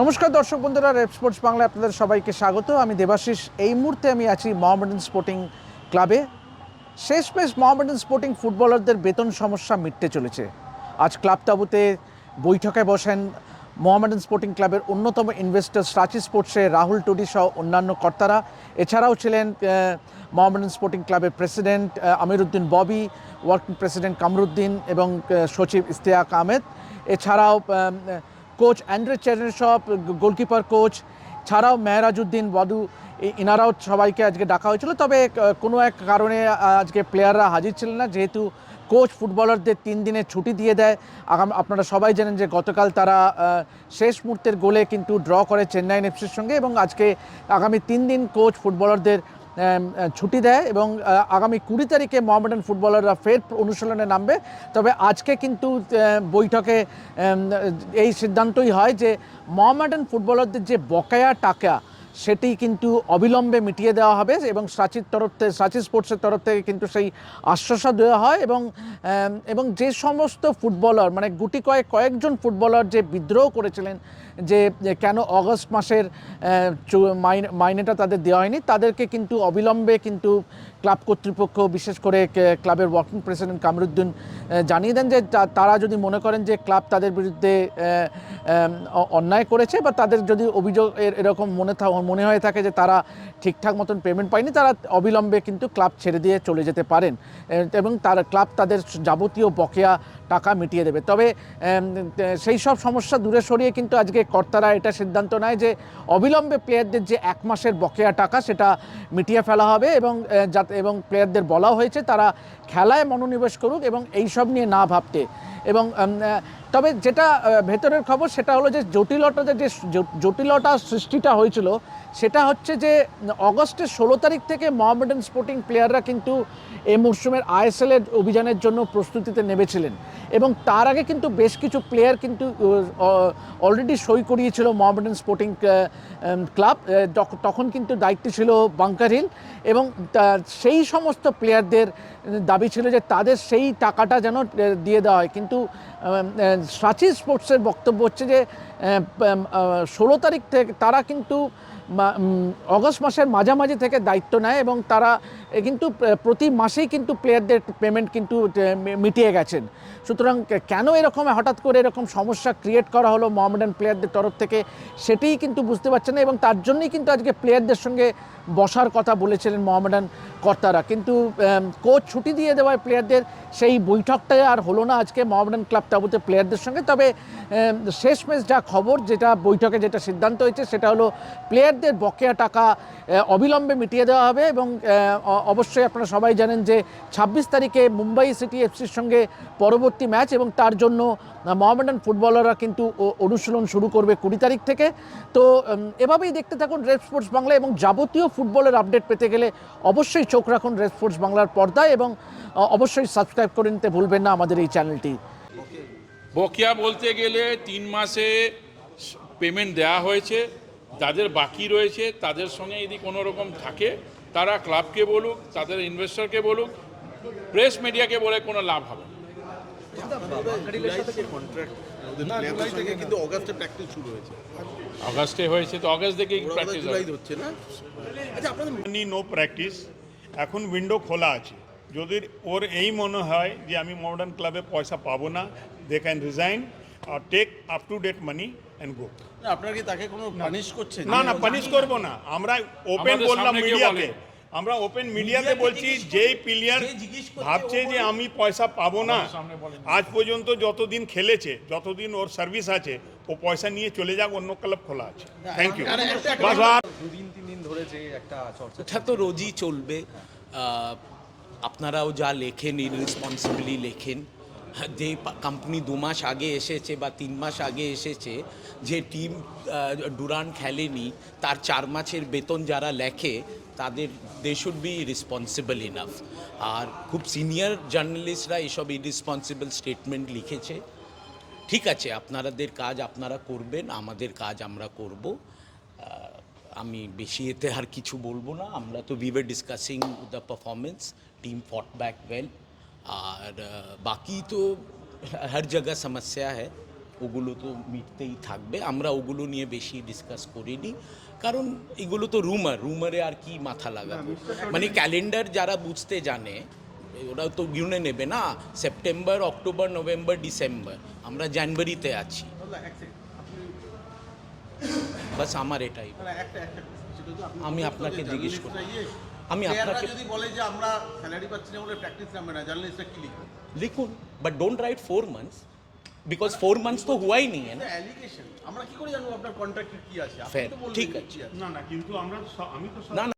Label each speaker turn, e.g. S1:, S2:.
S1: নমস্কার দর্শক বন্ধুরা, রেপ স্পোর্টস বাংলা আপনাদের সবাইকে স্বাগত। আমি দেবাশিস। এই মুহূর্তে আমি আছি মোহামেডান স্পোর্টিং ক্লাবে। শেষ শেষমেশ মোহামেডান স্পোর্টিং ফুটবলারদের বেতন সমস্যা মিটতে চলেছে। আজ ক্লাব তাবুতে বৈঠকে বসেন মোহামেডান স্পোর্টিং ক্লাবের অন্যতম ইনভেস্টর সাচি স্পোর্টসে রাহুল টুডি সহ অন্যান্য কর্তারা। এছাড়াও ছিলেন মোহামেডান স্পোর্টিং ক্লাবের president Amiruddin Bobby, working president Kamruddin এবং সচিব ইস্তিয়াক আহমেদ। এছাড়াও coach Andrey Chernyshov goalkeeper coach ছাড়াও মেহরাজউদ্দিন ওয়াদু ইনারাও সবাইকে আজকে ডাকা হয়েছিল। তবে কোনো এক কারণে আজকে প্লেয়াররা হাজির ছিলেন না। যেহেতু কোচ ফুটবলারদের তিন দিনের ছুটি দিয়ে দেয়, আগাম আপনারা সবাই জানেন যে গতকাল তারা শেষ মুহূর্তের গোলে কিন্তু ড্র করে চেন্নাইন এফসির সঙ্গে এবং আজকে আগামী তিন দিন কোচ ফুটবলারদের ছুটি দেয় এবং আগামী কুড়ি তারিখে মোহামেডান ফুটবলাররা ফের অনুশীলনে নামবে। তবে আজকে কিন্তু বৈঠকে এই সিদ্ধান্তই হয় যে, মহামেডান ফুটবলারদের যে বকেয়া টাকা সেটি কিন্তু অবিলম্বে মিটিয়ে দেওয়া হবে এবং সাচির তরফ থেকে, সাচি স্পোর্টসের তরফ থেকে কিন্তু সেই আশ্বাসা দেওয়া হয় এবং এবং যে সমস্ত ফুটবলার মানে গুটি কয়েক, কয়েকজন ফুটবলার যে বিদ্রোহ করেছিলেন যে কেন অগস্ট মাসের মাইনেটা তাদের দেওয়া হয়নি, তাদেরকে কিন্তু অবিলম্বে কিন্তু ক্লাব কর্তৃপক্ষ, বিশেষ করে ক্লাবের ওয়ার্কিং প্রেসিডেন্ট কামরুদ্দিন জানিয়ে দেন যে তারা যদি মনে করেন যে ক্লাব তাদের বিরুদ্ধে অন্যায় করেছে বা তাদের যদি অভিযোগ এরকম মনে মনে হয়ে থাকে যে তারা ঠিকঠাক মতন পেমেন্ট পায়নি, তারা অবিলম্বে কিন্তু ক্লাব ছেড়ে দিয়ে চলে যেতে পারেন। এবং তার, ক্লাব তাদের যাবতীয় বকেয়া টাকা মিটিয়ে দেবে। তবে সেই সব সমস্যা দূরে সরিয়ে কিন্তু আজকে কর্তারা এটা সিদ্ধান্ত নেয় যে, অবিলম্বে প্লেয়ারদের যে এক মাসের বকেয়া টাকা, সেটা মিটিয়ে ফেলা হবে এবং যাতে, এবং প্লেয়ারদের বলা হয়েছে, তারা খেলায় মনোনিবেশ করুক এবং এই সব নিয়ে না ভাবতে। এবং তবে যেটা ভেতরের খবর সেটা হলো যে জটিলতা যে জটিলতা সৃষ্টিটা হয়েছিল, সেটা হচ্ছে যে অগস্টের ষোলো তারিখ থেকে মোহামেডান স্পোর্টিং প্লেয়াররা কিন্তু এই মরশুমের আইএসএল এর অভিযানের জন্য প্রস্তুতিতে নেমেছিলেন। এবং তার আগে কিন্তু বেশ কিছু প্লেয়ার কিন্তু অলরেডি সই করিয়েছিল মোহামেডান স্পোর্টিং ক্লাব তখন কিন্তু দায়িত্ব ছিল বাংকার হিল এবং সেই সমস্ত প্লেয়ারদের দাবি ছিল যে তাদের সেই টাকাটা যেন দিয়ে দেওয়া হয়। কিন্তু সাচি স্পোর্টসের বক্তব্য হচ্ছে যে ষোলো তারিখ থেকে তারা কিন্তু অগস্ট মাসের মাঝামাঝি থেকে দায়িত্ব নেয় এবং তারা কিন্তু প্রতি মাসেই কিন্তু প্লেয়ারদের পেমেন্ট কিন্তু মিটিয়ে গেছেন। সুতরাং কেন এরকম, হঠাৎ করে এরকম সমস্যা ক্রিয়েট করা হলো মোহামেডান প্লেয়ারদের তরফ থেকে, সেটিই কিন্তু বুঝতে পারছে না এবং তার জন্যই কিন্তু আজকে প্লেয়ারদের সঙ্গে বসার কথা বলেছিলেন মোহামেডান কর্তারা। কিন্তু কোচ ছুটি দিয়ে দেওয়ায় প্লেয়ারদের সেই বৈঠকটাই আর হলো না আজকে মোহামেডান ক্লাব তাবুতে প্লেয়ারদের সঙ্গে। তবে আম, শেষমেশ যা খবর যেটা বৈঠকে যেটা সিদ্ধান্ত হয়েছে সেটা হলো প্লেয়ারদের বকেয়া টাকা অবিলম্বে মিটিয়ে দেওয়া হবে এবং অবশ্যই আপনারা সবাই জানেন যে ছাব্বিশ তারিখে মুম্বাই সিটি এফসির সঙ্গে পরবর্তী ম্যাচ এবং তার জন্য মোহামেডান ফুটবলাররা কিন্তু অনুশীলন শুরু করবে কুড়ি তারিখ থেকে। তো এভাবেই দেখতে থাকুন রেড স্পোর্টস বাংলা এবং যাবতীয় ফুটবলের আপডেট পেতে গেলে অবশ্যই চোখ রাখুন রেড স্পোর্টস বাংলার পর্দায় এবং অবশ্যই সাবস্ক্রাইব করে নিতে ভুলবেন না আমাদের এই চ্যানেলটি।
S2: বকেয়া বলতে গেলে তিন মাসে পেমেন্ট দেওয়া হয়েছে। যাদের বাকি রয়েছে, তাদের সঙ্গে যদি কোনো রকম থাকে, তারা ক্লাবকে বলুক, তাদের ইনভেস্টরকে বলুক প্রেস মিডিয়াকে বলে কোনো লাভ হবে না।
S3: না জুলাই থেকে কিন্তু অগাস্টে হয়েছে
S2: তো অগাস্ট
S3: ওরা
S2: প্র্যাকটিস
S3: হচ্ছে না আচ্ছা আপনাদের
S4: নো প্র্যাকটিস এখন উইন্ডো খোলা আছে। যদি ওর এই মনে হয় যে আমি মডার্ন ক্লাবে পয়সা পাবো না they can resign R take up to date money and go
S3: না, আপনারা কি তাকে কোনো পানিশ করছেন?
S4: না না পানিশ করব না। আমরা ওপেন বললাম মিডিয়াতে
S2: বলে।
S4: আমরা ওপেন মিডিয়াতে বলছি যেই প্লেয়ার ভাবছে যে আমি পয়সা পাবো না আজ পর্যন্ত যতদিন খেলেছে যতদিন ওর সার্ভিস আছে ও পয়সা নিয়ে চলে যাক অন্য ক্লাব খোলা আছে। থ্যাংক ইউ বাস আর
S5: এটা তো রোজই চলবে। আপনারাও যা লেখেন ইরেসপন্সিবলি লেখেন যে কোম্পানি দু মাস আগে এসেছে বা তিন মাস আগে এসেছে যে টিম ডুরান খেলেনি তার চার মাসের বেতন যারা লেখে তাদের they should be responsible enough আর খুব সিনিয়র জার্নালিস্টরা এসব ইরেসপন্সিবল স্টেটমেন্ট লিখেছে ঠিক আছে আপনাদের কাজ আপনারা করবেন আমাদের কাজ আমরা করব আহ, আমি বেশি এতে আর কিছু বলবো না আমরা তো we were discussing the performance team fought back well और अ, बाकी तो हर जगह समस्या है ওগুলো তো মিটতেই থাকবে। আমরা ওগুলো নিয়ে বেশি ডিসকাস করিনি। কারণ এগুলো তো রুমার রুমারে আর কি মাথা লাগাবো? মানে ক্যালেন্ডার যারা বুঝতে জানে ওরা তো গুনে নেবে না সেপ্টেম্বর অক্টোবর নভেম্বর ডিসেম্বর আমরা জানুয়ারিতে আছি। বাস আমার এটাই। আমি আপনাকে জিজ্ঞেস করি। আমি আপনাকে-
S3: যদি বলে যে আমরা স্যালারি পাচ্ছি না বলে প্র্যাকটিস নামবে না জার্নালিস্টরা কি লিখবে?
S5: লিখুন। But don't write four months because four months তো হুয়াই নেই না
S3: অ্যালিগেশন আমরা কি করে জানব আপনার কন্ট্রাক্টে কি আছে? আপনি
S5: Fair,
S3: তো বললেন
S5: ঠিক
S3: যে
S5: আছে।
S3: কি আছে।
S4: না না কিন্তু আমরা স- আমি তো সব-
S5: না না।